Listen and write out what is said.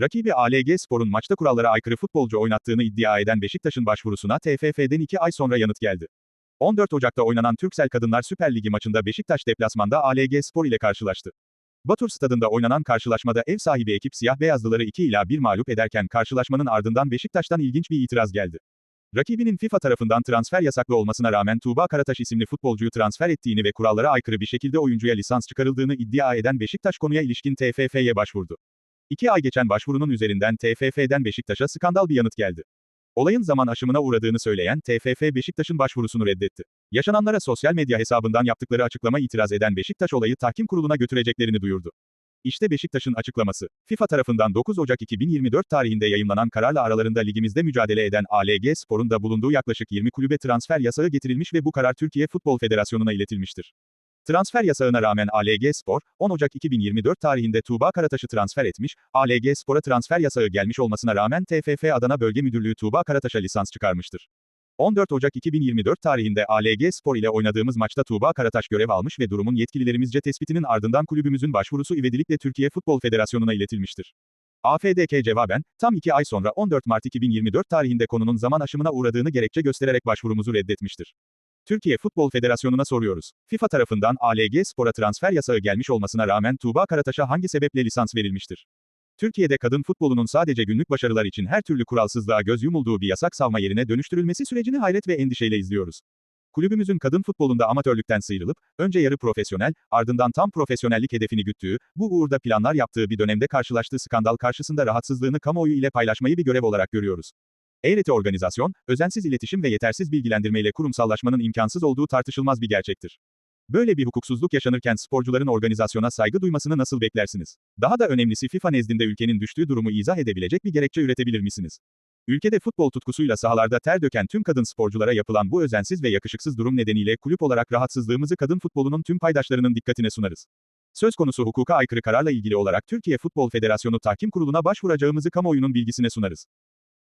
Rakibi ALG Spor'un maçta kurallara aykırı futbolcu oynattığını iddia eden Beşiktaş'ın başvurusuna TFF'den 2 ay sonra yanıt geldi. 14 Ocak'ta oynanan Türksel Kadınlar Süper Ligi maçında Beşiktaş deplasmanda ALG Spor ile karşılaştı. Batur stadında oynanan karşılaşmada ev sahibi ekip siyah beyazlıları 2 ila 1 mağlup ederken karşılaşmanın ardından Beşiktaş'tan ilginç bir itiraz geldi. Rakibinin FIFA tarafından transfer yasaklı olmasına rağmen Tuğba Karataş isimli futbolcuyu transfer ettiğini ve kurallara aykırı bir şekilde oyuncuya lisans çıkarıldığını iddia eden Beşiktaş konuya ilişkin TFF'ye başvurdu. İki ay geçen başvurunun üzerinden TFF'den Beşiktaş'a skandal bir yanıt geldi. Olayın zaman aşımına uğradığını söyleyen TFF Beşiktaş'ın başvurusunu reddetti. Yaşananlara sosyal medya hesabından yaptıkları açıklama itiraz eden Beşiktaş olayı tahkim kuruluna götüreceklerini duyurdu. İşte Beşiktaş'ın açıklaması. FIFA tarafından 9 Ocak 2024 tarihinde yayımlanan kararla aralarında ligimizde mücadele eden ALG Spor'un da bulunduğu yaklaşık 20 kulübe transfer yasağı getirilmiş ve bu karar Türkiye Futbol Federasyonu'na iletilmiştir. Transfer yasağına rağmen ALG Spor, 10 Ocak 2024 tarihinde Tuğba Karataş'ı transfer etmiş, ALG Spor'a transfer yasağı gelmiş olmasına rağmen TFF Adana Bölge Müdürlüğü Tuğba Karataş'a lisans çıkarmıştır. 14 Ocak 2024 tarihinde ALG Spor ile oynadığımız maçta Tuğba Karataş görev almış ve durumun yetkililerimizce tespitinin ardından kulübümüzün başvurusu ivedilikle Türkiye Futbol Federasyonu'na iletilmiştir. AFDK cevaben, tam 2 ay sonra 14 Mart 2024 tarihinde konunun zaman aşımına uğradığını gerekçe göstererek başvurumuzu reddetmiştir. Türkiye Futbol Federasyonu'na soruyoruz. FIFA tarafından ALG Spor'a transfer yasağı gelmiş olmasına rağmen Tuğba Karataş'a hangi sebeple lisans verilmiştir? Türkiye'de kadın futbolunun sadece günlük başarılar için her türlü kuralsızlığa göz yumulduğu bir yasak savma yerine dönüştürülmesi sürecini hayret ve endişeyle izliyoruz. Kulübümüzün kadın futbolunda amatörlükten sıyrılıp, önce yarı profesyonel, ardından tam profesyonellik hedefini güttüğü, bu uğurda planlar yaptığı bir dönemde karşılaştığı skandal karşısında rahatsızlığını kamuoyu ile paylaşmayı bir görev olarak görüyoruz. Eğreti organizasyon, özensiz iletişim ve yetersiz bilgilendirmeyle kurumsallaşmanın imkansız olduğu tartışılmaz bir gerçektir. Böyle bir hukuksuzluk yaşanırken sporcuların organizasyona saygı duymasını nasıl beklersiniz? Daha da önemlisi FIFA nezdinde ülkenin düştüğü durumu izah edebilecek bir gerekçe üretebilir misiniz? Ülkede futbol tutkusuyla sahalarda ter döken tüm kadın sporculara yapılan bu özensiz ve yakışıksız durum nedeniyle kulüp olarak rahatsızlığımızı kadın futbolunun tüm paydaşlarının dikkatine sunarız. Söz konusu hukuka aykırı kararla ilgili olarak Türkiye Futbol Federasyonu Tahkim Kurulu'na başvuracağımızı kamuoyunun bilgisine sunarız.